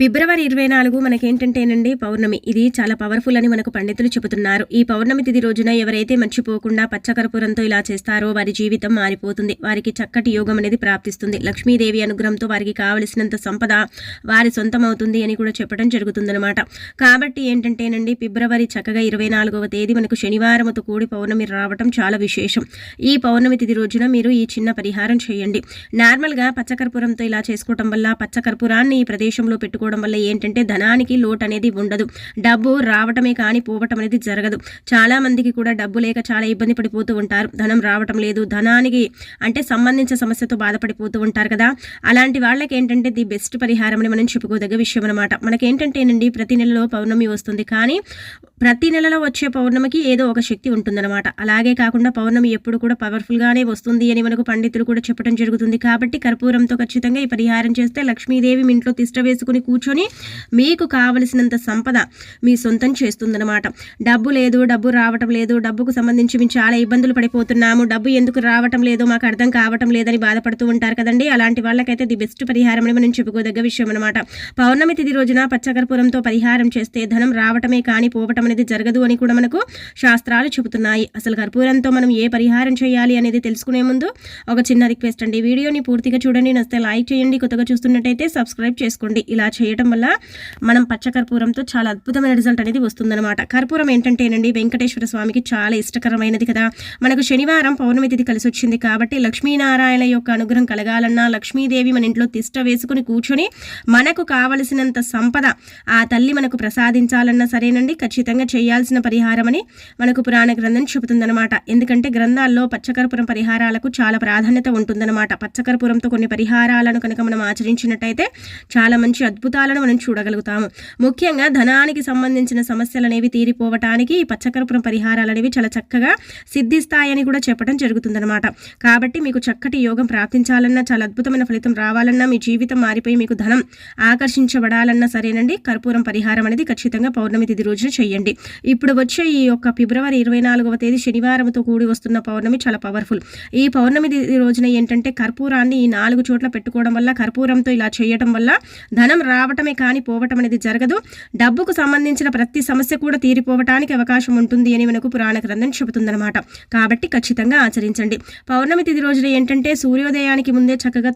ఫిబ్రవరి ఇరవై నాలుగు మనకేంటంటేనండి పౌర్ణమి. ఇది చాలా పవర్ఫుల్ అని మనకు పండితులు చెబుతున్నారు. ఈ పౌర్ణమి తిథి రోజున ఎవరైతే మర్చిపోకుండా పచ్చకర్పూరంతో ఇలా చేస్తారో వారి జీవితం మారిపోతుంది. వారికి చక్కటి యోగం అనేది ప్రాప్తిస్తుంది. లక్ష్మీదేవి అనుగ్రహంతో వారికి కావలసినంత సంపద వారి సొంతం అవుతుంది అని కూడా చెప్పడం జరుగుతుందనమాట కాబట్టి ఏంటంటేనండి ఫిబ్రవరి చక్కగా ఇరవై నాలుగవ తేదీ మనకు శనివారంతో కూడి పౌర్ణమి రావటం చాలా విశేషం. ఈ పౌర్ణమి తిథి రోజున మీరు ఈ చిన్న పరిహారం చేయండి. నార్మల్గా పచ్చకర్పూరంతో ఇలా చేసుకోవటం వల్ల పచ్చకర్పూరాన్ని ఈ ప్రదేశంలో పెట్టుకో చేసుకోవడం వల్ల ఏంటంటే ధనానికి లోటు అనేది ఉండదు. డబ్బు రావటమే కానీ పోవటం అనేది జరగదు. చాలా మందికి కూడా డబ్బు లేక చాలా ఇబ్బంది పడిపోతూ ఉంటారు. ధనం రావటం లేదు. ధనానికి అంటే సంబంధించిన సమస్యతో బాధపడిపోతూ ఉంటారు కదా. అలాంటి వాళ్ళకి ఏంటంటే ది బెస్ట్ పరిహారం అని మనం చెప్పుకోదగ్గ విషయం అనమాట మనకేంటంటేనండి ప్రతి నెలలో పౌర్ణమి వస్తుంది కానీ ప్రతి నెలలో వచ్చే పౌర్ణమికి ఏదో ఒక శక్తి ఉంటుందన్నమాట. అలాగే కాకుండా పౌర్ణమి ఎప్పుడు కూడా పవర్ఫుల్గానే వస్తుంది అని మనకు పండితులు కూడా చెప్పడం జరుగుతుంది. కాబట్టి కర్పూరంతో ఖచ్చితంగా ఈ పరిహారం చేస్తే లక్ష్మీదేవి ఇంట్లో తిష్ట వేసుకుని కూర్చొని మీకు కావలసినంత సంపద మీ సొంతం చేస్తుందన్నమాట. డబ్బు లేదు డబ్బు రావటం లేదు డబ్బుకు సంబంధించి మేము చాలా ఇబ్బందులు పడిపోతున్నాము. డబ్బు ఎందుకు రావటం లేదు మాకు అర్థం కావటం లేదని బాధపడుతూ ఉంటారు కదండి. అలాంటి వాళ్ళకైతే ది బెస్ట్ పరిహారం అని మనం చెప్పుకోదగ్గ విషయం అనమాట పౌర్ణమి తిథి రోజున పచ్చకర్పూరంతో పరిహారం చేస్తే ధనం రావటమే కానీ పోవటం అనేది జరగదు అని కూడా మనకు శాస్త్రాలు చెబుతున్నాయి. అసలు కర్పూరంతో మనం ఏ పరిహారం చేయాలి అనేది తెలుసుకునే ముందు ఒక చిన్న రిక్వెస్ట్ అండి. వీడియోని పూర్తిగా చూడండి. నస్తే లైక్ చేయండి. కొత్తగా చూస్తున్నట్టయితే సబ్స్క్రైబ్ చేసుకోండి. ఇలా చేయండి వల్ల మనం పచ్చకర్పూరంతో చాలా అద్భుతమైన రిజల్ట్ అనేది వస్తుందన్నమాట. కర్పూరం ఏంటంటేనండి వెంకటేశ్వర స్వామికి చాలా ఇష్టకరమైనది కదా. మనకు శనివారం పౌర్ణమి తిథి కలిసి వచ్చింది కాబట్టి లక్ష్మీనారాయణ యొక్క అనుగ్రహం కలగాలన్నా లక్ష్మీదేవి మన ఇంట్లో తిష్ట వేసుకుని కూర్చొని మనకు కావలసినంత సంపద ఆ తల్లి మనకు ప్రసాదించాలన్నా సరేనండి. ఖచ్చితంగా చేయాల్సిన పరిహారం అని మనకు పురాణ గ్రంథం చెబుతుందన్నమాట. ఎందుకంటే గ్రంథాల్లో పచ్చకర్పూరం పరిహారాలకు చాలా ప్రాధాన్యత ఉంటుందన్నమాట. పచ్చకర్పూరంతో కొన్ని పరిహారాలను కనుక మనం ఆచరించినట్టయితే చాలా మంచి అద్భుత ఫలితాలను మనం చూడగలుగుతాము. ముఖ్యంగా ధనానికి సంబంధించిన సమస్యలు అనేవి తీరిపోవటానికి ఈ పచ్చకర్పూరం పరిహారాలు అనేవి చాలా చక్కగా సిద్ధిస్తాయని కూడా చెప్పడం జరుగుతుందన్నమాట. కాబట్టి మీకు చక్కటి యోగం ప్రాప్తించాలన్నా చాలా అద్భుతమైన ఫలితం రావాలన్నా మీ జీవితం మారిపోయి మీకు ధనం ఆకర్షించబడాలన్నా సరేనండి. కర్పూరం పరిహారం అనేది ఖచ్చితంగా పౌర్ణమి తిథి రోజున చేయండి. ఇప్పుడు వచ్చే ఈ యొక్క ఫిబ్రవరి ఇరవై నాలుగవ తేదీ శనివారంతో కూడి వస్తున్న పౌర్ణమి చాలా పవర్ఫుల్. ఈ పౌర్ణమి రోజున ఏంటంటే కర్పూరాన్ని ఈ నాలుగు చోట్ల పెట్టుకోవడం వల్ల కర్పూరంతో ఇలా చేయటం వల్ల ధనం రావటమే కానీ పోవటం అనేది జరగదు. డబ్బుకు సంబంధించిన ప్రతి సమస్య కూడా తీరిపోవటానికి అవకాశం ఉంటుంది అని మనకు పురాణ గ్రంథం చెబుతుందన్నమాట. కాబట్టి ఖచ్చితంగా ఆచరించండి. పౌర్ణమి తిథి రోజున ఏంటంటే సూర్యోదయానికి ముందే చక్కగా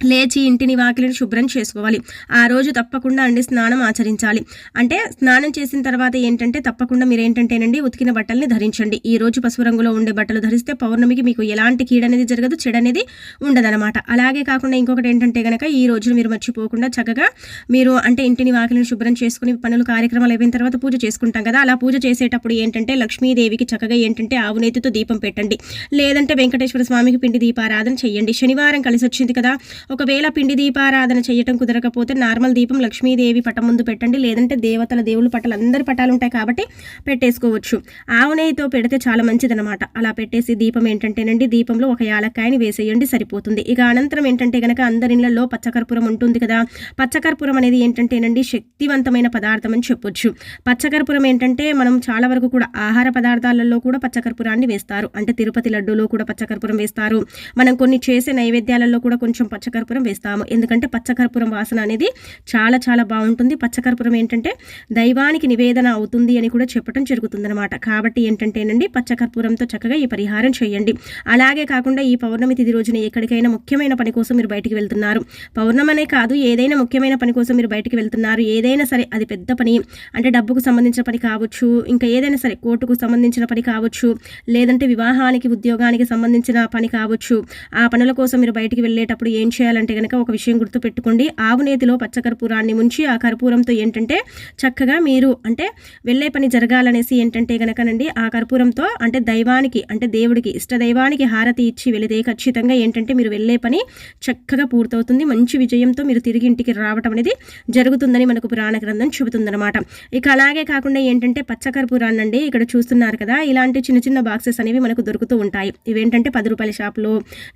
లేచి ఇంటిని వాకిలిని శుభ్రం చేసుకోవాలి. ఆ రోజు తప్పకుండా అండి స్నానం ఆచరించాలి. అంటే స్నానం చేసిన తర్వాత ఏంటంటే తప్పకుండా మీరు ఏంటంటేనండి ఉతికిన బట్టల్ని ధరించండి. ఈ రోజు పసుపు రంగులో ఉండే బట్టలు ధరిస్తే పౌర్ణమికి మీకు ఎలాంటి కీడ అనేది జరగదు చెడు అనేది ఉండదనమాట అలాగే కాకుండా ఇంకొకటి ఏంటంటే కనుక ఈ రోజు మీరు మర్చిపోకుండా చక్కగా మీరు అంటే ఇంటిని వాకిలిని శుభ్రం చేసుకుని పనులు కార్యక్రమాలు అయిపోయిన తర్వాత పూజ చేసుకుంటాం కదా. అలా పూజ చేసేటప్పుడు ఏంటంటే లక్ష్మీదేవికి చక్కగా ఏంటంటే ఆవునేతితో దీపం పెట్టండి. లేదంటే వెంకటేశ్వర స్వామికి పిండి దీపారాధన చేయండి శనివారం కలిసి వచ్చింది కదా. ఒకవేళ పిండి దీపారాధన చేయటం కుదరకపోతే నార్మల్ దీపం లక్ష్మీదేవి పటం ముందు పెట్టండి. లేదంటే దేవతల దేవుళ్ళ పటాలు అందరి పటాలు ఉంటాయి కాబట్టి పెట్టేసుకోవచ్చు. ఆవు నెయ్యితో పెడితే చాలా మంచిదనమాట అలా పెట్టేసి దీపం ఏంటంటేనండి దీపంలో ఒక యాలక్కాయని వేసేయండి సరిపోతుంది. ఇక అనంతరం ఏంటంటే కనుక అందరిళ్ళలో పచ్చకర్పూరం ఉంటుంది కదా. పచ్చకర్పూరం అనేది ఏంటంటేనండి శక్తివంతమైన పదార్థం అని చెప్పొచ్చు. పచ్చకర్పూరం ఏంటంటే మనం చాలా వరకు కూడా ఆహార పదార్థాలలో కూడా పచ్చకర్పూరాన్ని వేస్తారు. అంటే తిరుపతి లడ్డూలో కూడా పచ్చకర్పూరం వేస్తారు. మనం కొన్ని చేసే నైవేద్యాలలో కూడా కొంచెం పచ్చ పచ్చకర్పూరం వేస్తాము. ఎందుకంటే పచ్చకర్పూరం వాసన అనేది చాలా చాలా బాగుంటుంది. పచ్చకర్పూరం ఏంటంటే దైవానికి నివేదన అవుతుంది అని కూడా చెప్పడం జరుగుతుందనమాట కాబట్టి ఏంటంటేనండి పచ్చకర్పూరంతో చక్కగా ఈ పరిహారం చేయండి. అలాగే కాకుండా ఈ పౌర్ణమి తిది రోజున ఎక్కడికైనా ముఖ్యమైన పని కోసం మీరు బయటికి వెళ్తున్నారు. పౌర్ణమనే కాదు ఏదైనా ముఖ్యమైన పని కోసం మీరు బయటికి వెళ్తున్నారు. ఏదైనా సరే అది పెద్ద పని. అంటే డబ్బుకు సంబంధించిన పని కావచ్చు ఇంకా ఏదైనా సరే కోర్టుకు సంబంధించిన పని కావచ్చు లేదంటే వివాహానికి ఉద్యోగానికి సంబంధించిన పని కావచ్చు. ఆ పనుల కోసం మీరు బయటికి వెళ్ళేటప్పుడు ఏం చేయాలి? చేయాలంటే కనుక ఒక విషయం గుర్తుపెట్టుకోండి. ఆవు నేతిలో పచ్చకర్పూరాన్ని ముంచి ఆ కర్పూరంతో ఏంటంటే చక్కగా మీరు అంటే వెళ్ళే పని జరగాలనేసి ఏంటంటే కనుకనండి ఆ కర్పూరంతో అంటే దైవానికి అంటే దేవుడికి ఇష్ట దైవానికి హారతి ఇచ్చి వెళితే ఖచ్చితంగా ఏంటంటే మీరు వెళ్ళే పని చక్కగా పూర్తవుతుంది. మంచి విజయంతో మీరు తిరిగి ఇంటికి రావటం అనేది జరుగుతుందని మనకు పురాణ గ్రంథం చెబుతుందన్నమాట. ఇక అలాగే కాకుండా ఏంటంటే పచ్చకర్పూరాన్ని అండి ఇక్కడ చూస్తున్నారు కదా ఇలాంటి చిన్న చిన్న బాక్సెస్ అనేవి మనకు దొరుకుతూ ఉంటాయి. ఇవేంటంటే పది రూపాయల షాప్లో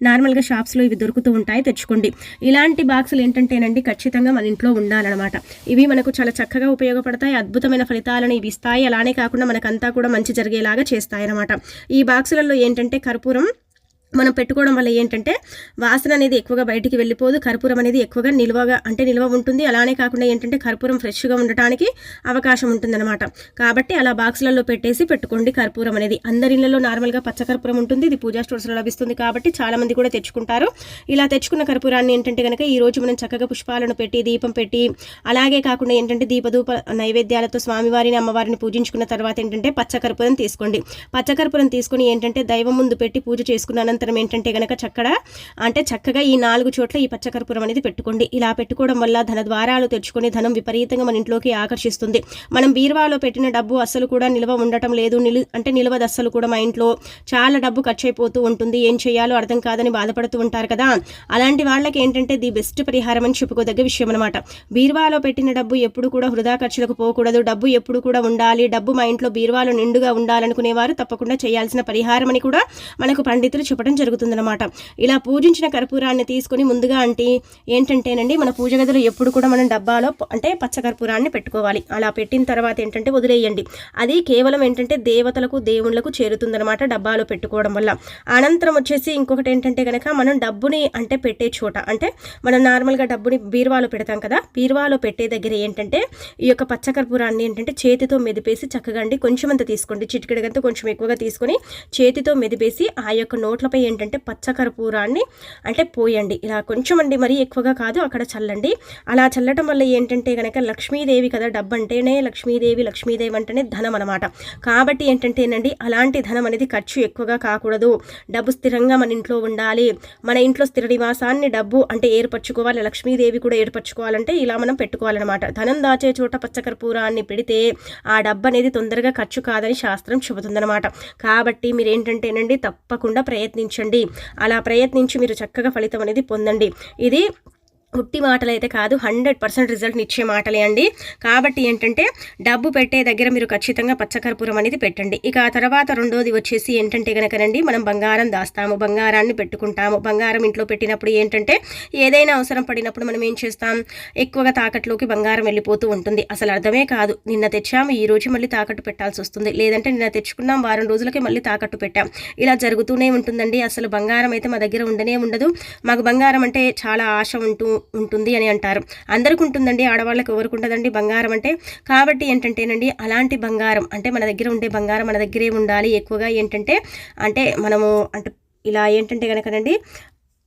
నార్మల్గా షాప్స్లో ఇవి దొరుకుతూ ఉంటాయి. తెచ్చుకోండి ఉండి. ఇలాంటి బాక్సులు ఏంటంటేనండి ఖచ్చితంగా మన ఇంట్లో ఉండాలన్నమాట. ఇవి మనకు చాలా చక్కగా ఉపయోగపడతాయి అద్భుతమైన ఫలితాలను ఇవి ఇస్తాయి. అలానే కాకుండా మనకంతా కూడా మంచి జరిగేలాగా చేస్తాయి అన్నమాట ఈ బాక్సులలో ఏంటంటే కర్పూరం మనం పెట్టుకోవడం వల్ల ఏంటంటే వాసన అనేది ఎక్కువగా బయటికి వెళ్ళిపోదు కర్పూరం అనేది ఎక్కువగా నిల్వగా అంటే నిల్వ ఉంటుంది. అలానే కాకుండా ఏంటంటే కర్పూరం ఫ్రెష్గా ఉండటానికి అవకాశం ఉంటుందన్నమాట. కాబట్టి అలా బాక్సులలో పెట్టేసి పెట్టుకోండి కర్పూరం అనేది. అందరి ఇళ్ళలో నార్మల్గా పచ్చ కర్పూరం ఉంటుంది. ఇది పూజా స్టోర్స్లో లభిస్తుంది కాబట్టి చాలామంది కూడా తెచ్చుకుంటారు. ఇలా తెచ్చుకున్న కర్పూరాన్ని ఏంటంటే కనుక ఈ రోజు మనం చక్కగా పుష్పాలను పెట్టి దీపం పెట్టి అలాగే కాకుండా ఏంటంటే దీపధూప నైవేద్యాలతో స్వామివారిని అమ్మవారిని పూజించుకున్న తర్వాత ఏంటంటే పచ్చ కర్పూరం తీసుకోండి. పచ్చ కర్పూరం తీసుకొని ఏంటంటే దైవం ముందు పెట్టి పూజ చేసుకున్న అనంతరం ఏంటంటే గనక చక్కడ అంటే చక్కగా ఈ నాలుగు చోట్ల ఈ పచ్చకర్పూరం అనేది పెట్టుకోండి. ఇలా పెట్టుకోవడం వల్ల ధన ద్వారాలు తెచ్చుకొని ధనం విపరీతంగా మన ఇంట్లోకి ఆకర్షిస్తుంది. మనం బీరువాలో పెట్టిన డబ్బు అస్సలు కూడా నిల్వ ఉండటం లేదు. నిలు అంటే నిల్వది అస్సలు కూడా మా ఇంట్లో. చాలా డబ్బు ఖర్చు అయిపోతూ ఉంటుంది. ఏం చేయాలో అర్థం కాదని బాధపడుతూ ఉంటారు కదా. అలాంటి వాళ్ళకి ఏంటంటే ది బెస్ట్ పరిహారం అని చెప్పుకోదగ్గ విషయం అనమాట బీరువాలో పెట్టిన డబ్బు ఎప్పుడు కూడా వృధా ఖర్చులకు పోకూడదు. డబ్బు ఎప్పుడు కూడా ఉండాలి. డబ్బు మా ఇంట్లో బీరువాలో నిండుగా ఉండాలనుకునేవారు తప్పకుండా చేయాల్సిన పరిహారం అని కూడా మనకు పండితులు చెప్పడం చేసుకోవడం జరుగుతుందన్నమాట. ఇలా పూజించిన కర్పూరాన్ని తీసుకొని ముందుగా అంటే ఏంటంటేనండి మన పూజ గదిలో ఎప్పుడు కూడా మనం డబ్బాలో అంటే పచ్చ కర్పూరాన్ని పెట్టుకోవాలి. అలా పెట్టిన తర్వాత ఏంటంటే వదిలేయండి. అది కేవలం ఏంటంటే దేవతలకు దేవుళ్ళకు చేరుతుందనమాట డబ్బాలో పెట్టుకోవడం వల్ల. అనంతరం వచ్చేసి ఇంకొకటి ఏంటంటే కనుక మనం డబ్బుని అంటే పెట్టే చోట అంటే మనం నార్మల్గా డబ్బుని బీరువాలో పెడతాం కదా బీరువాలో పెట్టే దగ్గర ఏంటంటే ఈ యొక్క పచ్చ కర్పూరాన్ని ఏంటంటే చేతితో మెదిపేసి చక్కగా అండి కొంచెం అంత తీసుకోండి చిటికెడగంతా కొంచెం ఎక్కువగా తీసుకొని చేతితో మెదిపేసి ఆ యొక్క నోట్లపై ఆపై ఏంటంటే పచ్చకర్పూరాన్ని అంటే పోయండి. ఇలా కొంచెం అండి మరీ ఎక్కువగా కాదు అక్కడ చల్లండి. అలా చల్లటం వల్ల ఏంటంటే కనుక లక్ష్మీదేవి కదా డబ్బు అంటేనే లక్ష్మీదేవి లక్ష్మీదేవి అంటేనే ధనం అనమాట కాబట్టి ఏంటంటేనండి అలాంటి ధనం అనేది ఖర్చు ఎక్కువగా కాకూడదు. డబ్బు స్థిరంగా మన ఇంట్లో ఉండాలి. మన ఇంట్లో స్థిర నివాసాన్ని డబ్బు అంటే ఏర్పరచుకోవాలి లక్ష్మీదేవి కూడా ఏర్పరచుకోవాలంటే ఇలా మనం పెట్టుకోవాలన్నమాట. ధనం దాచే చోట పచ్చకర్పూరాన్ని పెడితే ఆ డబ్బు అనేది తొందరగా ఖర్చు కాదని శాస్త్రం చెబుతుందన్నమాట. కాబట్టి మీరు ఏంటంటేనండి తప్పకుండా ప్రయత్నించి ప్రయత్నించండి. అలా ప్రయత్నించి మీరు చక్కగా ఫలితం అనేది పొందండి. ఇది ఉట్టి మాటలు అయితే కాదు హండ్రెడ్ పర్సెంట్ రిజల్ట్ని ఇచ్చే మాటలే అండి. కాబట్టి ఏంటంటే డబ్బు పెట్టే దగ్గర మీరు ఖచ్చితంగా పచ్చకర్పూరం అనేది పెట్టండి. ఇక ఆ తర్వాత రెండోది వచ్చేసి ఏంటంటే కనుకనండి మనం బంగారం దాస్తాము. బంగారాన్ని పెట్టుకుంటాము. బంగారం ఇంట్లో పెట్టినప్పుడు ఏంటంటే ఏదైనా అవసరం పడినప్పుడు మనం ఏం చేస్తాం? ఎక్కువగా తాకట్లోకి బంగారం వెళ్ళిపోతూ ఉంటుంది. అసలు అర్థమే కాదు. నిన్న తెచ్చాము ఈ రోజు మళ్ళీ తాకట్టు పెట్టాల్సి వస్తుంది. లేదంటే నిన్న తెచ్చుకున్నాం వారం రోజులకి మళ్ళీ తాకట్టు పెట్టాం. ఇలా జరుగుతూనే ఉంటుందండి. అసలు బంగారం అయితే మా దగ్గర ఉండనే ఉండదు. మాకు బంగారం అంటే చాలా ఆశ ఉంటూ ఉంటుంది అని అంటారు. అందరికి ఉంటుందండి ఆడవాళ్ళకి ఎవరికి ఉంటుందండి బంగారం అంటే. కాబట్టి ఏంటంటేనండి అలాంటి బంగారం అంటే మన దగ్గర ఉండే బంగారం మన దగ్గరే ఉండాలి. ఎక్కువగా ఏంటంటే అంటే మనము అంటే ఇలా ఏంటంటే కనుకనండి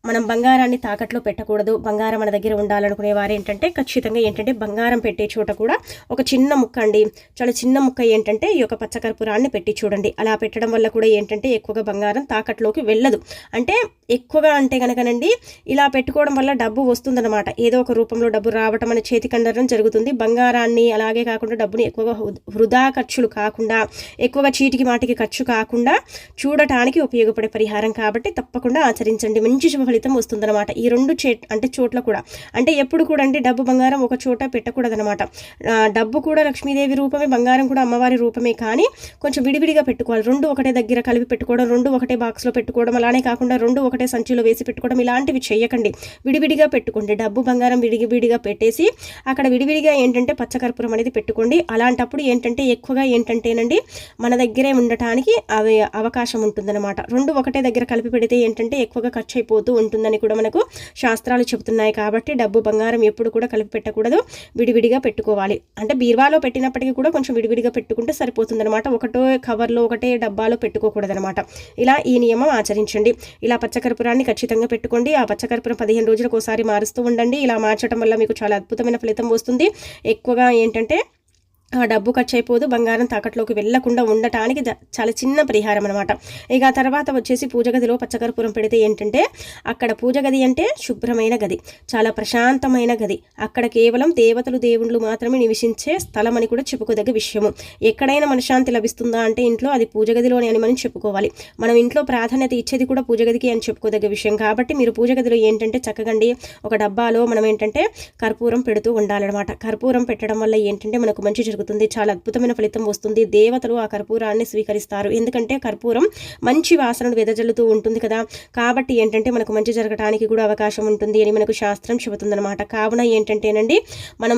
మనం బంగారాన్ని తాకట్లో పెట్టకూడదు బంగారం మన దగ్గర ఉండాలనుకునే వారు ఏంటంటే ఖచ్చితంగా ఏంటంటే బంగారం పెట్టే చోట కూడా ఒక చిన్న ముక్క అండి. చాలా చిన్న ముక్క ఏంటంటే ఈ యొక్క పచ్చకర్పూరాన్ని పెట్టి చూడండి. అలా పెట్టడం వల్ల కూడా ఏంటంటే ఎక్కువగా బంగారం తాకట్లోకి వెళ్ళదు. అంటే ఎక్కువగా అంటే కనుకనండి ఇలా పెట్టుకోవడం వల్ల డబ్బు వస్తుందన్నమాట. ఏదో ఒక రూపంలో డబ్బు రావటం అనే చేతి కండరం జరుగుతుంది. బంగారాన్ని అలాగే కాకుండా డబ్బుని ఎక్కువగా వృధా ఖర్చులు కాకుండా ఎక్కువగా చీటికి మాటికి ఖర్చు కాకుండా చూడటానికి ఉపయోగపడే పరిహారం కాబట్టి తప్పకుండా ఆచరించండి. మంచి ఫలితం వస్తుందన్నమాట. ఈ రెండు చే అంటే చోట్ల కూడా. అంటే ఎప్పుడు కూడా అంటే డబ్బు బంగారం ఒక చోట పెట్టకూడదనమాట డబ్బు కూడా లక్ష్మీదేవి రూపమే బంగారం కూడా అమ్మవారి రూపమే. కానీ కొంచెం విడివిడిగా పెట్టుకోవాలి. రెండు ఒకటే దగ్గర కలిపి పెట్టుకోవడం రెండు ఒకటే బాక్స్లో పెట్టుకోవడం అలానే కాకుండా రెండు ఒకటే సంచిలో వేసి పెట్టుకోవడం ఇలాంటివి చేయకండి విడివిడిగా పెట్టుకోండి. డబ్బు బంగారం విడివిడిగా పెట్టేసి అక్కడ విడివిడిగా ఏంటంటే పచ్చకర్పూరం అనేది పెట్టుకోండి. అలాంటప్పుడు ఏంటంటే ఎక్కువగా ఏంటంటేనండి మన దగ్గరే ఉండటానికి అవి అవకాశం ఉంటుందన్నమాట. రెండు ఒకటే దగ్గర కలిపి పెడితే ఏంటంటే ఎక్కువగా ఖర్చు అయిపోతూ ఉంటుందని కూడా మనకు శాస్త్రాలు చెబుతున్నాయి కాబట్టి డబ్బు బంగారం ఎప్పుడు కూడా కలిపి పెట్టకూడదు. విడివిడిగా పెట్టుకోవాలి. అంటే బీర్వాలో పెట్టినప్పటికీ కూడా కొంచెం విడివిడిగా పెట్టుకుంటే సరిపోతుందనమాట ఒకటో కవర్లో ఒకటే డబ్బాలో పెట్టుకోకూడదనమాట ఇలా ఈ నియమం ఆచరించండి. ఇలా పచ్చకర్పూరాన్ని ఖచ్చితంగా పెట్టుకోండి. ఆ పచ్చకర్పూరం పదిహేను రోజులకు ఒకసారి మారుస్తూ ఉండండి. ఇలా మార్చడం వల్ల మీకు చాలా అద్భుతమైన ఫలితం వస్తుంది. ఎక్కువగా ఏంటంటే డబ్బు ఖర్చు అయిపోదు బంగారం తాకట్లోకి వెళ్ళకుండా ఉండటానికి చాలా చిన్న పరిహారం అనమాట ఇక తర్వాత వచ్చేసి పూజ గదిలో పచ్చకర్పూరం పెడితే ఏంటంటే అక్కడ పూజ గది అంటే శుభ్రమైన గది చాలా ప్రశాంతమైన గది. అక్కడ కేవలం దేవతలు దేవుళ్ళు మాత్రమే నివసించే స్థలం అని కూడా చెప్పుకోదగ్గ విషయము. ఎక్కడైనా మనశాంతి లభిస్తుందా అంటే ఇంట్లో అది పూజ గదిలోనే అని మనం చెప్పుకోవాలి. మనం ఇంట్లో ప్రాధాన్యత ఇచ్చేది కూడా పూజ గదికి అని చెప్పుకోదగ్గ విషయం. కాబట్టి మీరు పూజ గదిలో ఏంటంటే చక్కగండి. ఒక డబ్బాలో మనం ఏంటంటే కర్పూరం పెడుతూ ఉండాలన్నమాట. కర్పూరం పెట్టడం వల్ల ఏంటంటే మనకు మంచి జరుగుతుంది. జరుగుతుంది. చాలా అద్భుతమైన ఫలితం వస్తుంది. దేవతలు ఆ కర్పూరాన్ని స్వీకరిస్తారు. ఎందుకంటే కర్పూరం మంచి వాసనను వెదజల్లుతూ ఉంటుంది కదా. కాబట్టి ఏంటంటే మనకు మంచి జరగడానికి కూడా అవకాశం ఉంటుంది అని మనకు శాస్త్రం చెబుతుందన్నమాట. కావున ఏంటంటేనండి మనం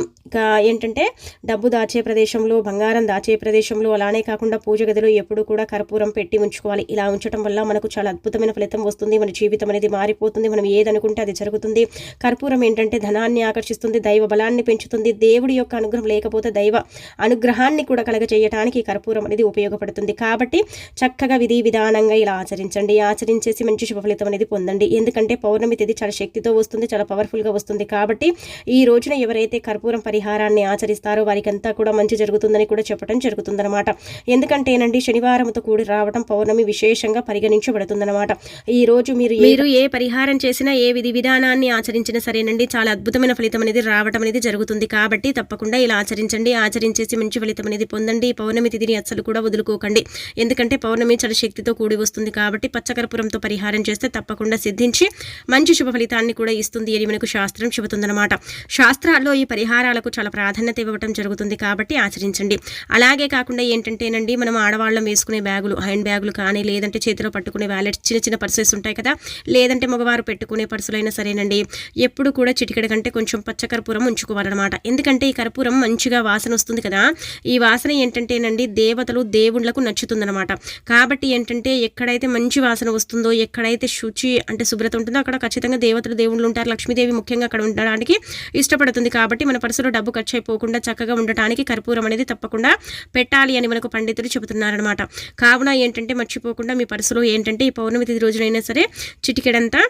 ఏంటంటే డబ్బు దాచే ప్రదేశంలో బంగారం దాచే ప్రదేశంలో అలానే కాకుండా పూజ గదిలో ఎప్పుడు కూడా కర్పూరం పెట్టి ఉంచుకోవాలి. ఇలా ఉంచడం వల్ల మనకు చాలా అద్భుతమైన ఫలితం వస్తుంది. మన జీవితం అనేది మారిపోతుంది. మనం ఏదనుకుంటే అది జరుగుతుంది. కర్పూరం ఏంటంటే ధనాన్ని ఆకర్షిస్తుంది దైవ బలాన్ని పెంచుతుంది. దేవుడి యొక్క అనుగ్రహం లేకపోతే దైవ అనుగ్రహాన్ని కూడా కలగజేయడానికి కర్పూరం అనేది ఉపయోగపడుతుంది. కాబట్టి చక్కగా విధి విధానంగా ఇలా ఆచరించండి. ఆచరించేసి మంచి శుభ ఫలితం అనేది పొందండి. ఎందుకంటే పౌర్ణమి తేదీ చాలా శక్తితో వస్తుంది చాలా పవర్ఫుల్గా వస్తుంది. కాబట్టి ఈ రోజున ఎవరైతే కర్పూరం పరిహారాన్ని ఆచరిస్తారో వారికి అంతా కూడా మంచి జరుగుతుందని కూడా చెప్పడం జరుగుతుందన్నమాట. ఎందుకంటేనండి శనివారంతో కూడి రావడం పౌర్ణమి విశేషంగా పరిగణించబడుతుందన్నమాట. ఈ రోజు మీరు మీరు ఏ పరిహారం చేసినా ఏ విధి విధానాన్ని ఆచరించినా సరేనండి. చాలా అద్భుతమైన ఫలితం అనేది రావడం అనేది జరుగుతుంది. కాబట్టి తప్పకుండా ఇలా ఆచరించండి. ఆచరించి చేసి మంచి ఫలితం అనేది పొందండి. ఈ పౌర్ణమి తిథిని అస్సలు కూడా వదులుకోకండి. ఎందుకంటే పౌర్ణమి చాలా శక్తితో కూడి వస్తుంది కాబట్టి పచ్చకర్పూరంతో పరిహారం చేస్తే తప్పకుండా సిద్ధించి మంచి శుభ ఫలితాన్ని కూడా ఇస్తుంది అని మనకు శాస్త్రం చెబుతుందన్నమాట. శాస్త్రాల్లో ఈ పరిహారాలకు చాలా ప్రాధాన్యత ఇవ్వటం జరుగుతుంది కాబట్టి ఆచరించండి. అలాగే కాకుండా ఏంటంటేనండి మనం ఆడవాళ్ళం వేసుకునే బ్యాగులు హ్యాండ్ బ్యాగులు కానీ లేదంటే చేతిలో పట్టుకునే వ్యాలెట్ చిన్న చిన్న పర్సెస్ ఉంటాయి కదా లేదంటే మగవారు పెట్టుకునే పర్సులైనా సరేనండి ఎప్పుడు కూడా చిటికెడ కంటే కొంచెం పచ్చకర్పూరం ఉంచుకోవాలన్నమాట. ఎందుకంటే ఈ కర్పూరం మంచిగా వాసన వస్తుంది కదా? ఈ వాసన ఏంటంటేనండి దేవతలు దేవుళ్ళకు నచ్చుతుందనమాట కాబట్టి ఏంటంటే ఎక్కడైతే మంచి వాసన వస్తుందో ఎక్కడైతే శుచి అంటే శుభ్రత ఉంటుందో అక్కడ ఖచ్చితంగా దేవతలు దేవుళ్ళు ఉంటారు. లక్ష్మీదేవి ముఖ్యంగా అక్కడ ఉండడానికి ఇష్టపడుతుంది. కాబట్టి మన పర్సులో డబ్బు ఖర్చు అయిపోకుండా చక్కగా ఉండటానికి కర్పూరం అనేది తప్పకుండా పెట్టాలి అని మనకు పండితులు చెబుతున్నారనమాట కావున ఏంటంటే మర్చిపోకుండా మీ పర్సులో ఏంటంటే ఈ పౌర్ణమి తిథి రోజునైనా సరే చిటికెడంతా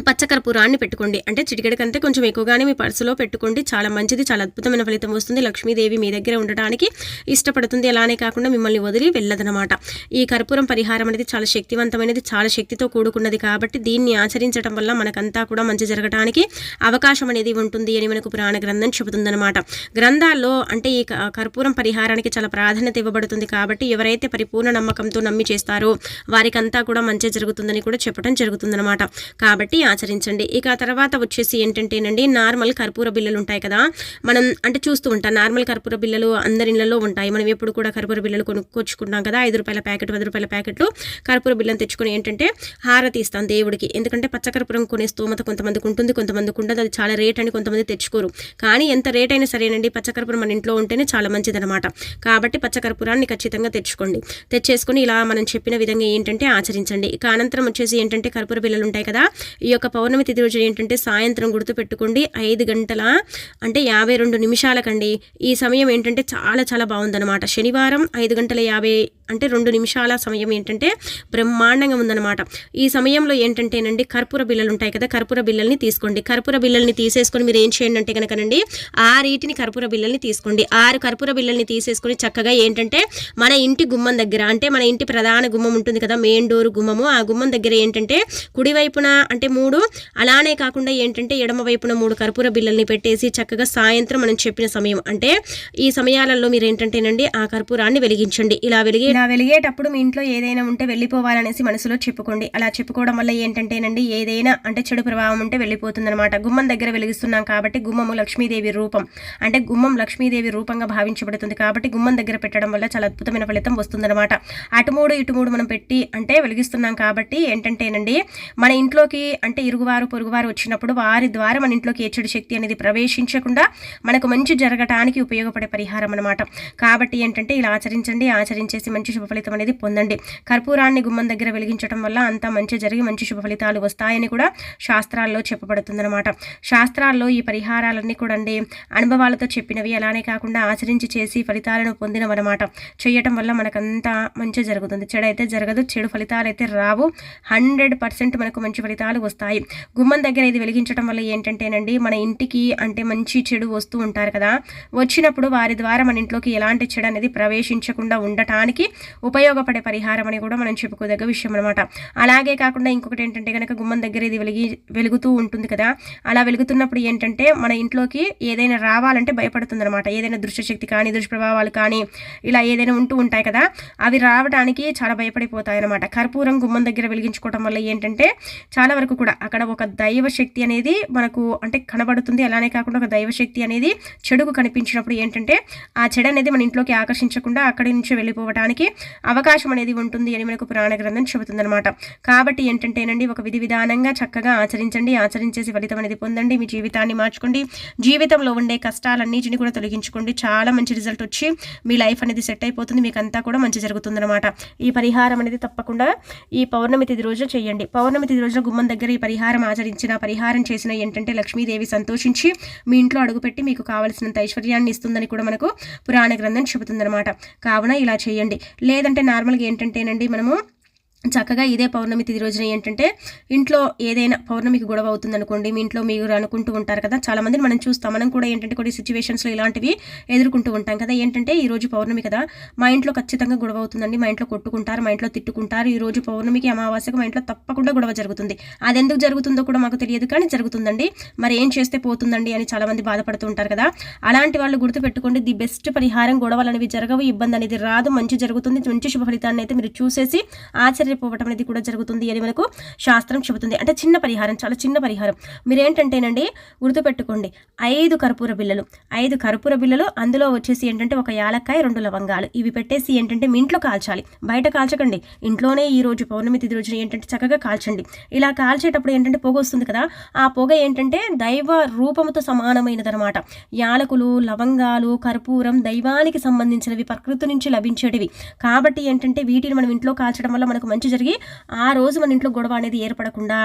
పచ్చకర్పూరాన్ని పెట్టుకోండి. అంటే చిటికెడ కంటే కొంచెం ఎక్కువగానే మీ పర్సులో పెట్టుకోండి. చాలా మంచిది చాలా అద్భుతమైన ఫలితం వస్తుంది. లక్ష్మీదేవి మీ దగ్గర ఉండడానికి ఇష్టపడుతుంది. అలానే కాకుండా మిమ్మల్ని వదిలి వెళ్ళదనమాట ఈ కర్పూరం పరిహారం అనేది చాలా శక్తివంతమైనది చాలా శక్తితో కూడుకున్నది కాబట్టి దీన్ని ఆచరించడం వల్ల మనకంతా కూడా మంచి జరగడానికి అవకాశం అనేది ఉంటుంది అని మనకు పురాణ గ్రంథం చెబుతుందన్నమాట. గ్రంథాల్లో అంటే ఈ క- కర్పూరం పరిహారానికి చాలా ప్రాధాన్యత ఇవ్వబడుతుంది కాబట్టి ఎవరైతే పరిపూర్ణ నమ్మకంతో నమ్మి చేస్తారో వారికంతా కూడా మంచి జరుగుతుందని కూడా చెప్పడం జరుగుతుందన్నమాట. కాబట్టి ఆచరించండి. ఇక తర్వాత వచ్చేసి ఏంటంటేనండి నార్మల్ కర్పూర బిల్లలు ఉంటాయి కదా మనం అంటే చూస్తూ ఉంటాం నార్మల్ కర్పూర బిల్లలు అందరి ఇళ్ళలో ఉంటాయి. మనం ఎప్పుడు కూడా కర్పూర బిల్లలు కొనుక్కొచ్చుకుంటాం కదా ఐదు రూపాయల ప్యాకెట్ పది రూపాయల ప్యాకెట్లు కర్పూర బిల్లను తెచ్చుకొని ఏంటంటే హారతి ఇస్తాం దేవుడికి. ఎందుకంటే పచ్చకర్పూరం కొనే స్తోమత కొంతమందికి ఉంటుంది కొంతమందికి ఉండదు అది చాలా రేట్ అని కొంతమంది తెచ్చుకోరు. కానీ ఎంత రేట్ అయినా సరేనండి పచ్చకర్పూరం మన ఇంట్లో ఉంటేనే చాలా మంచిదన్నమాట. కాబట్టి పచ్చకర్పూరాన్ని ఖచ్చితంగా తెచ్చుకోండి. తెచ్చేసుకొని ఇలా మనం చెప్పిన విధంగా ఏంటంటే ఆచరించండి. ఇక అనంతరం వచ్చేసి ఏంటంటే కర్పూర బిల్లలు ఉంటాయి కదా ఈ యొక్క పౌర్ణమి తిథి రోజు ఏంటంటే సాయంత్రం గుర్తుపెట్టుకోండి ఐదు గంటల అంటే యాభై రెండు నిమిషాలకండి. ఈ సమయం ఏంటంటే చాలా చాలా బాగుందన్నమాట. శనివారం ఐదు గంటల యాభై అంటే రెండు నిమిషాల సమయం ఏంటంటే బ్రహ్మాండంగా ఉందన్నమాట. ఈ సమయంలో ఏంటంటేనండి కర్పూర బిల్లలు ఉంటాయి కదా కర్పూర బిల్లల్ని తీసుకోండి. కర్పూర బిల్లల్ని తీసేసుకొని మీరు ఏం చేయండి అంటే కనుకనండి ఆరీటిని కర్పూర బిల్లల్ని తీసుకోండి. ఆరు కర్పూర బిల్లల్ని తీసేసుకొని చక్కగా ఏంటంటే మన ఇంటి గుమ్మం దగ్గర అంటే మన ఇంటి ప్రధాన గుమ్మం ఉంటుంది కదా మెయిన్ డోర్ గుమ్మము. ఆ గుమ్మం దగ్గర ఏంటంటే కుడివైపున అంటే మూడు. అలానే కాకుండా ఏంటంటే ఎడమ వైపున మూడు కర్పూర బిల్లల్ని పెట్టేసి చక్కగా సాయంత్రం మనం చెప్పిన సమయం అంటే ఈ సమయాలలో మీరు ఏంటంటేనండి ఆ కర్పూరాన్ని వెలిగించండి. ఇలా వెలిగే ఇలా వెలిగేటప్పుడు మీ ఇంట్లో ఏదైనా ఉంటే వెళ్ళిపోవాలనేసి మనసులో చెప్పుకోండి. అలా చెప్పుకోవడం వల్ల ఏంటంటేనండి ఏదైనా అంటే చెడు ప్రభావం ఉంటే వెళ్ళిపోతుందన్నమాట. గుమ్మం దగ్గర వెలిగిస్తున్నాం కాబట్టి గుమ్మము లక్ష్మీదేవి రూపం. అంటే గుమ్మం లక్ష్మీదేవి రూపంగా భావించబడుతుంది కాబట్టి గుమ్మం దగ్గర పెట్టడం వల్ల చాలా అద్భుతమైన ఫలితం వస్తుందన్నమాట. అటు మూడు ఇటు మూడు మనం పెట్టి అంటే వెలిగిస్తున్నాం కాబట్టి ఏంటంటేనండి మన ఇంట్లోకి అంటే అంటే ఇరుగువారు పొరుగువారు వచ్చినప్పుడు వారి ద్వారా మన ఇంట్లోకి ఏచడి చెడు శక్తి అనేది ప్రవేశించకుండా మనకు మంచి జరగటానికి ఉపయోగపడే పరిహారం అనమాట కాబట్టి ఏంటంటే ఇలా ఆచరించండి ఆచరించేసి మంచి శుభ ఫలితం అనేది పొందండి. కర్పూరాన్ని గుమ్మం దగ్గర వెలిగించడం వల్ల అంతా మంచి జరిగి మంచి శుభ ఫలితాలు వస్తాయని కూడా శాస్త్రాల్లో చెప్పబడుతుందన్నమాట. శాస్త్రాల్లో ఈ పరిహారాలన్నీ కూడా అండి అనుభవాలతో చెప్పినవి. అలానే కాకుండా ఆచరించి చేసి ఫలితాలను పొందినవన్నమాట. చేయటం వల్ల మనకంతా మంచి జరుగుతుంది. చెడు అయితే జరగదు చెడు ఫలితాలు అయితే రావు. హండ్రెడ్ పర్సెంట్ మనకు మంచి ఫలితాలు వస్తాయి. గుమ్మం దగ్గర ఇది వెలిగించడం వల్ల ఏంటంటేనండి మన ఇంటికి అంటే మంచి చెడు వస్తూ ఉంటారు కదా. వచ్చినప్పుడు వారి ద్వారా మన ఇంట్లోకి ఎలాంటి చెడు అనేది ప్రవేశించకుండా ఉండటానికి ఉపయోగపడే పరిహారం అని కూడా మనం చెప్పుకోదగ్గ విషయం అనమాట అలాగే కాకుండా ఇంకొకటి ఏంటంటే కనుక గుమ్మం దగ్గర ఇది వెలిగి వెలుగుతూ ఉంటుంది కదా. అలా వెలుగుతున్నప్పుడు ఏంటంటే మన ఇంట్లోకి ఏదైనా రావాలంటే భయపడుతుంది అనమాట ఏదైనా దృశ్యశక్తి కానీ దుష్ప్రభావాలు కానీ ఇలా ఏదైనా ఉంటూ ఉంటాయి కదా. అవి రావడానికి చాలా భయపడిపోతాయి అనమాట కర్పూరం గుమ్మం దగ్గర వెలిగించుకోవడం వల్ల ఏంటంటే చాలా వరకు కూడా అక్కడ ఒక దైవ శక్తి అనేది మనకు అంటే కనబడుతుంది. అలానే కాకుండా ఒక దైవ శక్తి అనేది చెడుకు కనిపించినప్పుడు ఏంటంటే ఆ చెడు అనేది మన ఇంట్లోకి ఆకర్షించకుండా అక్కడి నుంచి వెళ్ళిపోవడానికి అవకాశం అనేది ఉంటుంది అని మనకు పురాణ గ్రంథం చెబుతుందన్నమాట. కాబట్టి ఏంటంటేనండి ఒక విధి విధానంగా చక్కగా ఆచరించండి. ఆచరించేసి ఫలితం అనేది పొందండి. మీ జీవితాన్ని మార్చుకోండి. జీవితంలో ఉండే కష్టాలన్నిటిని కూడా తొలగించుకోండి. చాలా మంచి రిజల్ట్ వచ్చి మీ లైఫ్ అనేది సెట్ అయిపోతుంది. మీకు అంతా కూడా మంచి జరుగుతుందన్నమాట. ఈ పరిహారం అనేది తప్పకుండా ఈ పౌర్ణమి తిథి రోజు చేయండి. పౌర్ణమి తిథి రోజున గుమ్మం దగ్గర ఈ పరిహారం ఆచరించిన పరిహారం చేసిన ఏంటంటే లక్ష్మీదేవి సంతోషించి మీ ఇంట్లో అడుగుపెట్టి మీకు కావలసినంత ఐశ్వర్యాన్ని ఇస్తుందని కూడా మనకు పురాణ గ్రంథం చెబుతుందన్నమాట. కావున ఇలా చేయండి. లేదంటే నార్మల్గా ఏంటంటేనండి మనము చక్కగా ఇదే పౌర్ణమి తిది రోజున ఏంటంటే ఇంట్లో ఏదైనా పౌర్ణమికి గొడవ అవుతుంది అనుకోండి మీ ఇంట్లో మీరు అనుకుంటూ ఉంటారు కదా చాలా మందిని మనం చూస్తాం. మనం కూడా ఏంటంటే కొన్ని సిచ్యువేషన్స్లో ఇలాంటివి ఎదుర్కొంటూ ఉంటాం కదా. ఏంటంటే ఈ రోజు పౌర్ణమి కదా మా ఇంట్లో ఖచ్చితంగా గొడవ అవుతుందండి. మా ఇంట్లో కొట్టుకుంటారు మా ఇంట్లో తిట్టుకుంటారు. ఈ రోజు పౌర్ణమికి అమావాస్యకు మా ఇంట్లో తప్పకుండా గొడవ జరుగుతుంది. అది ఎందుకు జరుగుతుందో కూడా మాకు తెలియదు కానీ జరుగుతుందండి. మరి ఏం చేస్తే పోతుందండి అని చాలామంది బాధపడుతూ ఉంటారు కదా. అలాంటి వాళ్ళు గుర్తుపెట్టుకోండి ది బెస్ట్ పరిహారం గొడవలు అనేవి జరగవు ఇబ్బంది అనేది రాదు మంచి జరుగుతుంది మంచి శుభ ఫలితాన్ని అయితే మీరు చూసేసి ఆశ్చర్య ఆశ్చర్యపోవటం అనేది కూడా జరుగుతుంది అని మనకు శాస్త్రం చెబుతుంది. అంటే చిన్న పరిహారం చాలా చిన్న పరిహారం. మీరేంటంటేనండి గుర్తుపెట్టుకోండి. ఐదు కర్పూర బిల్లలు ఐదు కర్పూర బిల్లలు అందులో వచ్చేసి ఏంటంటే ఒక యాలక్కాయ రెండు లవంగాలు. ఇవి పెట్టేసి ఏంటంటే మీ ఇంట్లో కాల్చాలి. బయట కాల్చకండి. ఇంట్లోనే ఈ రోజు పౌర్ణమి తిథి రోజున ఏంటంటే చక్కగా కాల్చండి. ఇలా కాల్చేటప్పుడు ఏంటంటే పొగ వస్తుంది కదా ఆ పొగ ఏంటంటే దైవ రూపముతో సమానమైనదనమాట. యాలకులు లవంగాలు కర్పూరం దైవానికి సంబంధించినవి ప్రకృతి నుంచి లభించేటివి. కాబట్టి ఏంటంటే వీటిని మనం ఇంట్లో కాల్చడం వల్ల మనకు మంచి మంచి జరిగి ఆ రోజు మన ఇంట్లో గొడవ అనేది ఏర్పడకుండా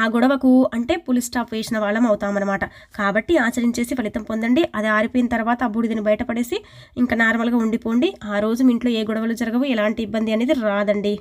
ఆ గొడవకు అంటే పులి స్టాప్ వేసిన వాళ్ళం అవుతామన్నమాట. కాబట్టి ఆచరించేసి ఫలితం పొందండి. అది ఆరిపోయిన తర్వాత ఆ బూడిదని బయటపడేసి ఇంకా నార్మల్గా ఉండిపోండి. ఆ రోజు మీ ఇంట్లో ఏ గొడవలు జరగవు. ఎలాంటి ఇబ్బంది అనేది రాదండి.